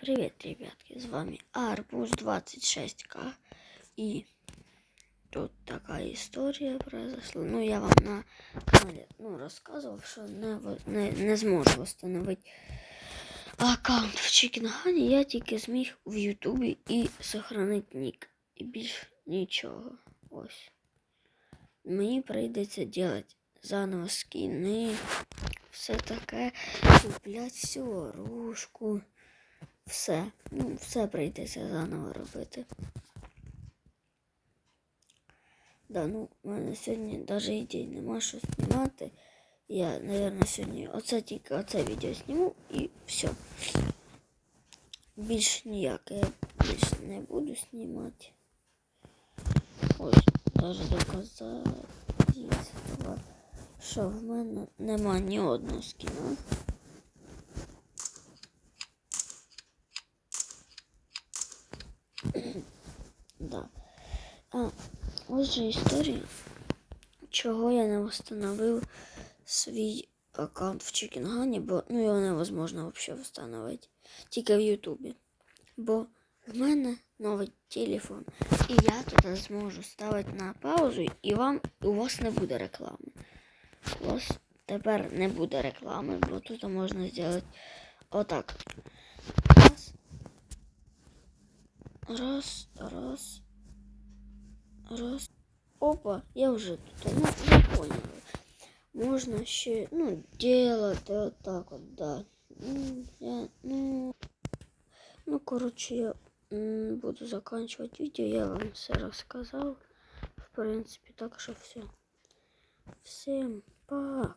Привет, ребятки, с вами Арбуз 26К. И тут такая история произошла. Ну, я вам на канале ну, рассказывал, что не, не, не зможу восстановити аккаунт в Чікінгані. Я тільки зміг в Ютубі і сохранити нік. І більш нічого. Ось. Мені прийдеться делать заново скіни, все таке, куплять всю оружку. Все. Ну, все прийдеться заново робити. Да, ну, в мене сьогодні навіть ідей нема що знімати. Я, мабуть, сьогодні оце тільки оце відео зніму і все. Більш ніяке я більше не буду знімати. Ось, навіть доказати, що в мене нема ні одного скіна. Да. А, ось же історія, чого я не встановив свій аккаунт в Чікінгані, бо ну, його невозможно взагалі встановити. Тільки в Ютубі. Бо в мене новий телефон. І я туди зможу ставити на паузу, і вам у вас не буде реклами. У вас тепер не буде реклами, бо тут можна зробити отак. Раз, раз. Раз. Опа, я вже тут. Ну, я понял. Можна ще, ну, делать вот так вот, да. Ну, я, ну, ну, короче, я буду заканчивать видео. Я вам все рассказал. В принципе, так что все. Всем пока.